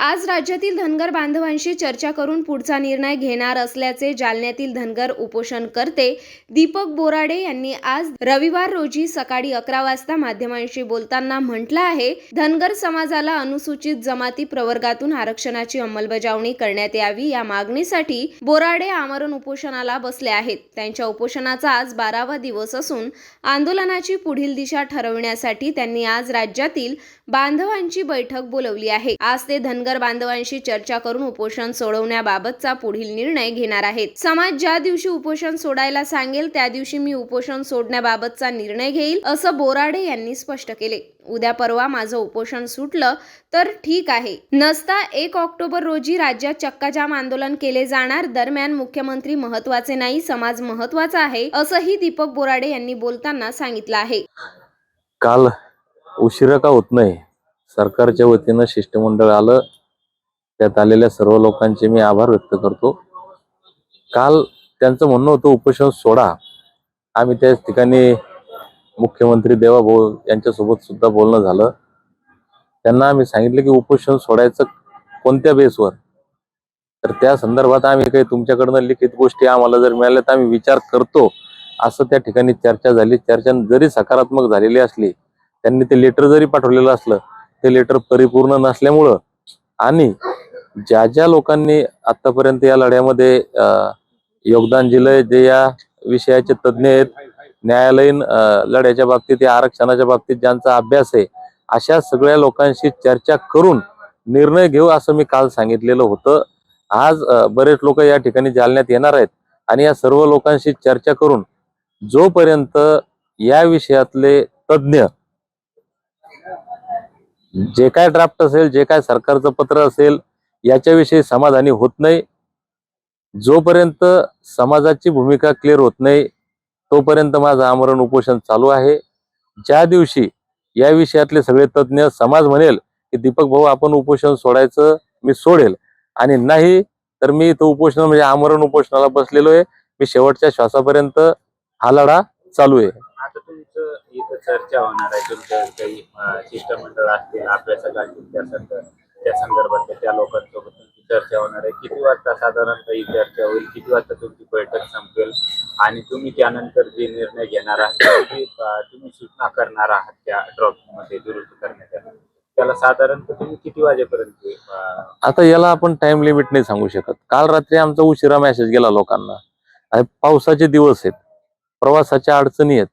आज राज्यातील धनगर बांधवांशी चर्चा करून पुढचा निर्णय घेणार असल्याचे जालन्यातील धनगर उपोषणकर्ते दीपक बोराडे यांनी आज रविवार रोजी सकाळी अकरा वाजता माध्यमांशी बोलताना म्हटलं आहे धनगर समाजाला अनुसूचित जमाती प्रवर्गातून आरक्षणाची अंमलबजावणी करण्यात यावी या मागणीसाठी बोराडे आमरण उपोषणाला बसले आहेत. त्यांच्या उपोषणाचा आज बारावा दिवस असून आंदोलनाची पुढील दिशा ठरवण्यासाठी त्यांनी आज राज्यातील बांधवांची बैठक बोलवली आहे. आज ते धनगर बांधवांशी चर्चा करून उपोषण सोडवण्याबाबतचा पुढील निर्णय घेणार आहेत. समाज ज्या दिवशी उपोषण सोडायला सांगेल त्या दिवशी मी उपोषण सोडण्याबाबतचा निर्णय घेईल असं बोराडे यांनी स्पष्ट केले. उद्या परवा माझं उपोषण सुटलं तर ठीक आहे. नसता एक ऑक्टोबर रोजी राज्यात चक्काजाम आंदोलन केले जाणार दरम्यान मुख्यमंत्री महत्त्वाचे नाही समाज महत्त्वाचा आहे असंही दीपक बोराडे यांनी बोलताना सांगितलं आहे. काल उशिरा का होत नाही सरकारच्या वतीनं शिष्टमंडळ आलं त्यात आलेल्या सर्व लोकांचे मी आभार व्यक्त करतो. काल त्यांचं म्हणणं होतं उपोषण सोडा. आम्ही त्याच ठिकाणी मुख्यमंत्री देवाभाऊ यांच्यासोबत सुद्धा बोलणं झालं. त्यांना आम्ही सांगितलं की उपोषण सोडायचं कोणत्या बेसवर? तर त्या संदर्भात आम्ही काही तुमच्याकडनं लिखित गोष्टी आम्हाला जर मिळाल्या तर आम्ही विचार करतो. असं त्या ठिकाणी चर्चा झाली. चर्चा जरी सकारात्मक झालेली असली त्यांनी ते लेटर जरी पाठवलेलं असलं ते लेटर परिपूर्ण नसल्यामुळं आणि ज्या ज्या लोकांनी आतापर्यंत या लढ्यामध्ये अं, योगदान दिलंय जे या विषयाचे तज्ज्ञ आहेत न्यायालयीन लढ्याच्या बाबतीत या आरक्षणाच्या बाबतीत ज्यांचा अभ्यास आहे अशा सगळ्या लोकांशी चर्चा करून निर्णय घेऊ असं मी काल सांगितलेलं होतं. आज बरेच लोक या ठिकाणी जालन्यात येणार आहेत आणि या सर्व लोकांशी चर्चा करून जोपर्यंत या विषयातले तज्ज्ञ जे काय ड्राफ्ट असेल जे काय सरकारचं पत्र असेल याच्याविषयी समाधानी होत नाही. जोपर्यंत समाजाची भूमिका क्लिअर होत नाही तोपर्यंत माझं आमरण उपोषण चालू आहे. ज्या दिवशी या विषयातले सगळे तज्ज्ञ समाज म्हणेल की दीपक भाऊ आपण उपोषण सोडायचं मी सोडेल. आणि नाही तर मी तो उपोषण म्हणजे आमरण उपोषणाला बसलेलो आहे. मी शेवटच्या श्वासापर्यंत हा लढा चालू आहे. आता तुमचं इथं चर्चा होणार आहे. तुमचं काही शिष्टमंडळ असतील अभ्यासक असतील त्या संदर्भात त्या लोकांसोबत तुमची चर्चा होणार आहे. किती वाजता साधारणतः ही चर्चा होईल? किती वाजता तुमची बैठक संपेल? आणि तुम्ही त्यानंतर जे निर्णय घेणार आहात तुम्ही सूचना करणार आहात त्या ड्रॉपमध्ये दुरुस्त करण्याच्या त्याला साधारणतः तुम्ही किती वाजेपर्यंत आता याला आपण टाइम लिमिट नाही सांगू शकत. काल रात्री आमचा उशिरा मेसेज गेला लोकांना. पावसाचे दिवस आहेत. प्रवासाच्या अडचणी आहेत.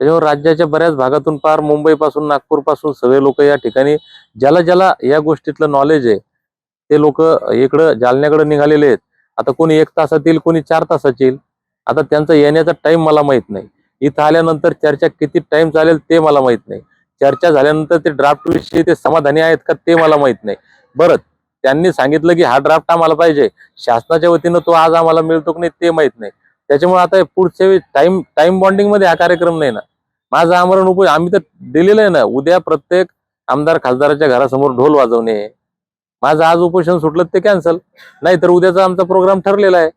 त्याच्यावर राज्याच्या बऱ्याच भागातून पार मुंबईपासून नागपूरपासून सगळे लोक या ठिकाणी ज्याला ज्याला या गोष्टीतलं नॉलेज आहे ते लोक इकडं जालन्याकडे निघालेले आहेत. आता कोणी एक तासात येईल कोणी चार तासात येईल. आता त्यांचा येण्याचा टाइम मला माहीत नाही. इथं आल्यानंतर चर्चा किती टाइम चालेल ते मला माहीत नाही. चर्चा झाल्यानंतर ते ड्राफ्ट विषयी ते समाधानी आहेत का ते मला माहीत नाही. बरं त्यांनी सांगितलं की हा ड्राफ्ट आम्हाला पाहिजे. शासनाच्या वतीनं तो आज आम्हाला मिळतो की नाही ते माहीत नाही. त्याच्यामुळे आता पुढच्या वेळी टाइम टाइम बॉन्डिंगमध्ये हा कार्यक्रम नाही ना. माझं आमरण उप आम्ही तर दिलेलं आहे ना. उद्या प्रत्येक आमदार खासदाराच्या घरासमोर ढोल वाजवणे माझं आज उपोषण सुटलं ते कॅन्सल नाहीतर उद्याचा आमचा प्रोग्राम ठरलेला आहे.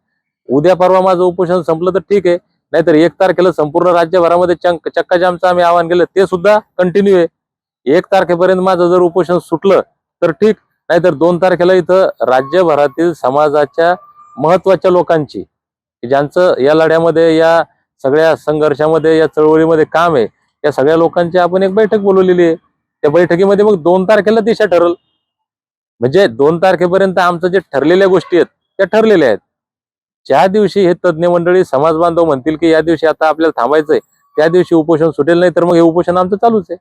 उद्या परवा माझं उपोषण संपलं तर ठीक आहे. नाहीतर एक तारखेला संपूर्ण राज्यभरामध्ये चंक चक्काजामचं आम्ही आवाहन केलं ते सुद्धा कंटिन्यू आहे. एक तारखेपर्यंत माझं जर उपोषण सुटलं तर ठीक. नाहीतर दोन तारखेला इथं राज्यभरातील समाजाच्या महत्त्वाच्या लोकांची की ज्यांचं या लढ्यामध्ये या सगळ्या संघर्षामध्ये या चळवळीमध्ये काम आहे या सगळ्या लोकांची आपण एक बैठक बोलवलेली आहे. त्या बैठकीमध्ये मग दोन तारखेला दिशा ठरल. म्हणजे दोन तारखेपर्यंत आमचं जे ठरलेल्या गोष्टी आहेत त्या ठरलेल्या आहेत. ज्या दिवशी हे तज्ज्ञ मंडळी समाज बांधव म्हणतील की या दिवशी आता आपल्याला थांबायचंय त्या दिवशी उपोषण सुटेल नाही तर मग हे उपोषण आमचं चालूच आहे.